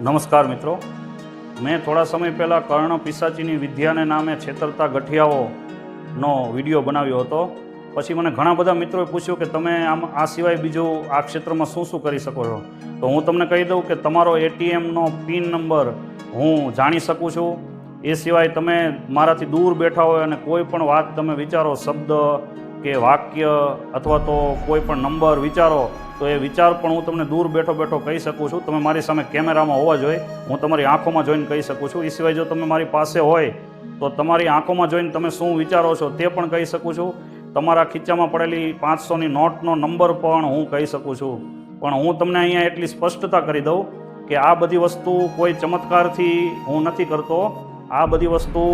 નમસ્કાર મિત્રો. મેં થોડા સમય પહેલાં કર્ણ પિસાચીની વિદ્યાને નામે છેતરતા ગઠિયાઓનો વીડિયો બનાવ્યો હતો. પછી મને ઘણા બધા મિત્રોએ પૂછ્યું કે તમે આમ આ સિવાય બીજું આ ક્ષેત્રમાં શું શું કરી શકો છો? તો હું તમને કહી દઉં કે તમારો એટીએમનો પિન નંબર હું જાણી શકું છું. એ સિવાય તમે મારાથી દૂર બેઠા હોય અને કોઈ પણ વાત તમે વિચારો, શબ્દ કે વાક્ય અથવા તો કોઈ પણ નંબર વિચારો તો એ વિચાર પણ હું તમને દૂર બેઠો બેઠો કહી શકું છું. તમે મારી સામે કેમેરામાં હોવા જોઈએ. હું તમારી આંખોમાં જોઈને કહી શકું છું. એ સિવાય જો તમે મારી પાસે હોય, તો તમારી આંખોમાં જોઈને તમે શું વિચારો છો તે પણ કહી શકું છું. તમારા ખીચામાં પડેલી પાંચસોની નોટનો નંબર પણ હું કહી શકું છું. પણ હું તમને અહીંયા એટલી સ્પષ્ટતા કરી દઉં કે આ બધી વસ્તુ કોઈ ચમત્કારથી હું નથી કરતો. આ બધી વસ્તુ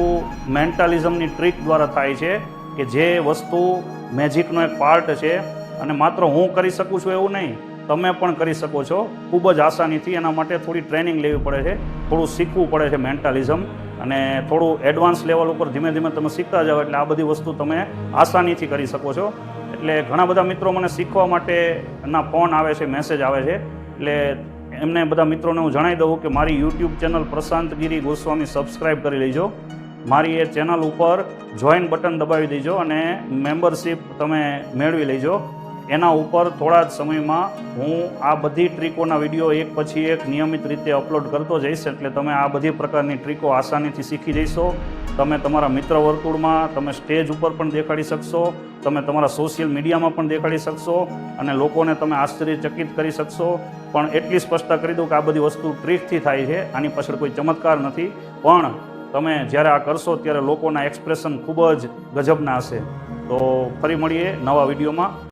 મેન્ટાલિઝમની ટ્રીક દ્વારા થાય છે કે જે વસ્તુ મેજિકનો એક પાર્ટ છે. અને માત્ર હું કરી શકું છું એવું નહીં, તમે પણ કરી શકો છો. ખૂબ જ આસાનીથી એના માટે થોડી ટ્રેનિંગ લેવી પડે છે, થોડું શીખવું પડે છે મેન્ટાલિઝમ અને થોડું એડવાન્સ લેવલ ઉપર ધીમે ધીમે તમે શીખતા જાઓ એટલે આ બધી વસ્તુ તમે આસાનીથી કરી શકો છો. એટલે ઘણા બધા મિત્રો મને શીખવા માટેના ફોન આવે છે, મેસેજ આવે છે. એટલે એમને બધા મિત્રોને હું જણાવી દઉં કે મારી YouTube channel Prashant Giri Goswami subscribe કરી લેજો. મારી એ ચેનલ ઉપર જોઈન બટન દબાવી દેજો અને મેમ્બરશિપ તમે મેળવી લેજો. એના ઉપર થોડા જ સમયમાં હું આ બધી ટ્રીકોના વીડિયો એક પછી એક નિયમિત રીતે અપલોડ કરતો જઈશ, એટલે તમે આ બધી પ્રકારની ટ્રીકો આસાનીથી શીખી જઈશો. તમે તમારા મિત્ર વર્તુળમાં, તમે સ્ટેજ ઉપર પણ દેખાડી શકશો, તમે તમારા સોશિયલ મીડિયામાં પણ દેખાડી શકશો અને લોકોને તમે આશ્ચર્યચકિત કરી શકશો. પણ એટલી સ્પષ્ટતા કરી દઉં કે આ બધી વસ્તુ ટ્રીકથી થાય છે, આની પાછળ કોઈ ચમત્કાર નથી. પણ તમે જ્યારે આ કરશો ત્યારે લોકોના એક્સપ્રેશન ખૂબ જ ગજબના હશે. તો ફરી મળીએ નવા વિડીયોમાં.